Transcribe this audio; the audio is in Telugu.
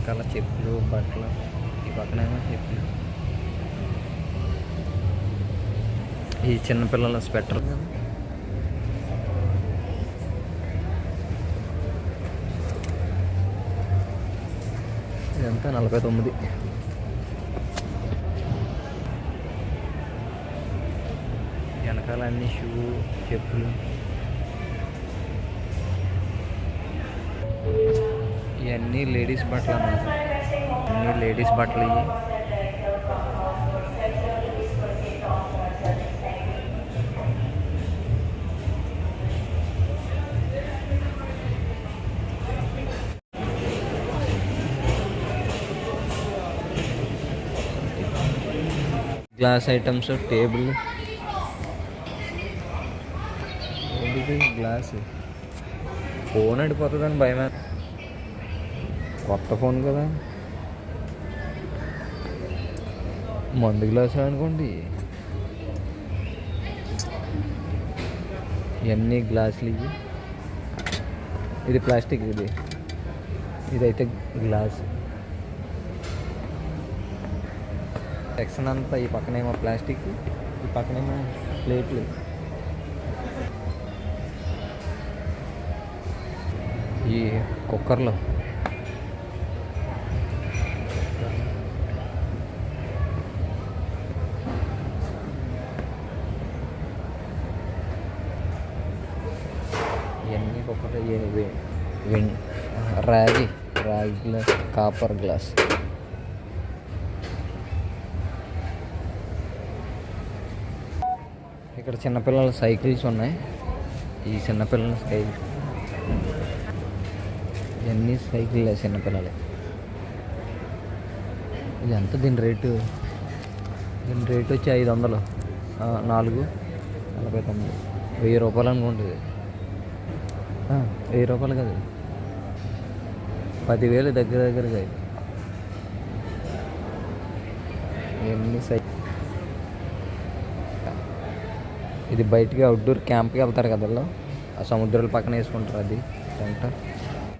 వెనకాల చెప్పులు బట్టలు ఈ పక్కనేమో చెప్పులు. ఈ చిన్నపిల్లల స్వెటర్. ఇదంతా నలభై తొమ్మిది. వెనకాల అన్ని షూ చెప్పులు. ఇవన్నీ లేడీస్ బట్టలు అన్నమాట. అన్నీ లేడీస్ బట్టలు ఇవి గ్లాస్ ఐటమ్స్ టేబుల్. ఏంటిది? గ్లాస్. ఫోన్ అడిపోతుందని భయమే. కొత్త ఫోన్ కదా. మందు గ్లాస్ అనుకోండి. ఇవన్నీ గ్లాసులు ఇవి? ఇది ప్లాస్టిక్ ఇది. ఇదైతే గ్లాస్. సెక్షన్ అంతా ఈ పక్కనేమో ప్లాస్టిక్ ఈ పక్కనేమో ప్లేట్లు. ఈ కుక్కర్లో ఇవన్నీ కుక్కర్ విన్ రాగి రాగి గ్లాస్ కాపర్ గ్లాస్. ఇక్కడ చిన్నపిల్లల సైకిల్స్ ఉన్నాయి. ఈ చిన్నపిల్లల సైకిల్. ఇవన్నీ సైకిల్ చిన్నపిల్లలే. ఇది ఎంత దీని రేటు? దీని రేటు వచ్చి ఐదు వందలు. నాలుగు నలభై తొమ్మిది. వెయ్యి రూపాయలు అనుకుంటుంది. వెయ్యి రూపాయలు కదా. పదివేలు దగ్గర దగ్గరగా ఎన్ని సై ఇది బయటికి అవుట్డోర్ క్యాంప్కి వెళ్తారు కదా ఆ సముద్రాల పక్కన వేసుకుంటారు అది సెంటర్.